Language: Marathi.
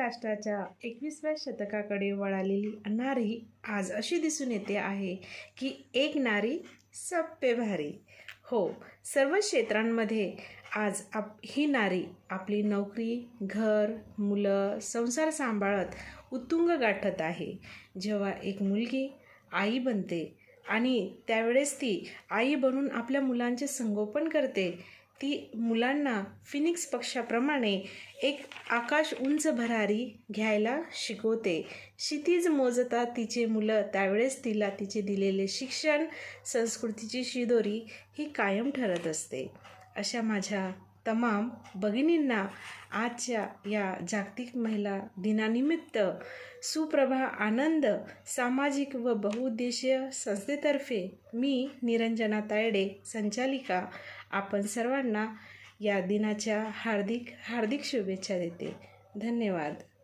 राष्ट्राच्या एकवीसव्या शतकाकडे वळालेली नारी आज अशी दिसून येते आहे की एक नारी सप्पे भारी. हो सर्व क्षेत्रांमध्ये आज आप ही नारी आपली नोकरी घर मुलं संसार सांभाळत उत्तुंग गाठत आहे. जेव्हा एक मुलगी आई बनते आणि त्यावेळेस ती आई बनून आपल्या मुलांचे संगोपन करते ती मुलांना फिनिक्स पक्षाप्रमाणे एक आकाश उंच भरारी घ्यायला शिकवते. क्षितिज मोजता तिचे मुलं त्यावेळेस तिला तिचे दिलेले शिक्षण संस्कृतीची शिदोरी ही कायम ठरत असते. अशा माझ्या तमाम भगिनींना आजच्या या जागतिक महिला दिनानिमित्त सुप्रभा आनंद सामाजिक व बहुउद्देशीय संस्थेतर्फे मी निरंजना तायडे संचालिका आपण सर्वांना या दिनाच्या हार्दिक हार्दिक शुभेच्छा देते. धन्यवाद.